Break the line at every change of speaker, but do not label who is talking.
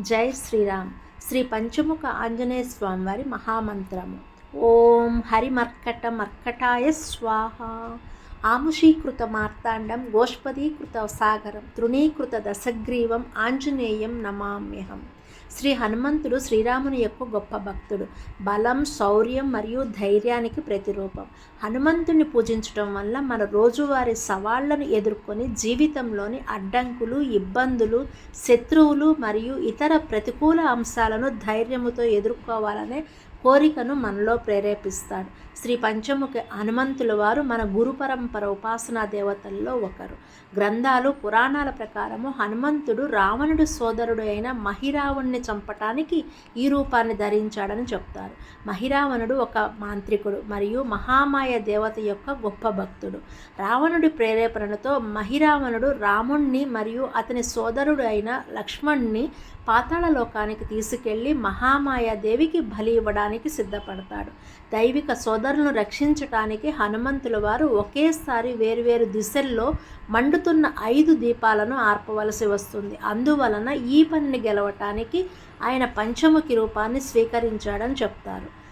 జై శ్రీరామ్. శ్రీ పంచముఖ ఆంజనేయ స్వామివారి మహామంత్రము. ఓం హరిమర్కట మర్కటాయ స్వాహ. ఆముషీకృత మార్తాండం గోష్పదీకృత సాగరం. తృణీకృత దశగ్రీవం ఆంజనేయం నమామ్యహం. శ్రీ హనుమంతుడు శ్రీరాముని యొక్క గొప్ప భక్తుడు. బలం శౌర్యం మరియు ధైర్యానికి ప్రతిరూపం. హనుమంతుని పూజించడం వల్ల మన రోజువారి సవాళ్ళను ఎదుర్కొని జీవితంలోని అడ్డంకులు ఇబ్బందులు శత్రువులు మరియు ఇతర ప్రతికూల అంశాలను ధైర్యముతో ఎదుర్కోవాలనే కోరికను మనలో ప్రేరేపిస్తాడు. శ్రీ పంచముఖి హనుమంతుల వారు మన గురు పరంపర ఉపాసనా దేవతల్లో ఒకరు. గ్రంథాలు పురాణాల ప్రకారము హనుమంతుడు రావణుడు సోదరుడు అయిన మహిరావణ్ణి చంపటానికి ఈ రూపాన్ని ధరించాడని చెప్తారు. మహిరావణుడు ఒక మాంత్రికుడు మరియు మహామాయ దేవత యొక్క గొప్ప భక్తుడు. రావణుడి ప్రేరేపణతో మహిరావణుడు రాముణ్ణి మరియు అతని సోదరుడు అయిన లక్ష్మణ్ణి పాతాళలోకానికి తీసుకెళ్ళి మహామాయాదేవికి బలి ఇవ్వడానికి సిద్ధపడతాడు. దైవిక సోదరులను రక్షించటానికి హనుమంతుల వారు ఒకేసారి వేరువేరు దిశల్లో మండుతున్న ఐదు దీపాలను ఆర్పవలసి వస్తుంది. అందువలన ఈ పనిని గెలవటానికి ఆయన పంచముఖి రూపాన్ని స్వీకరించాడని చెప్తారు.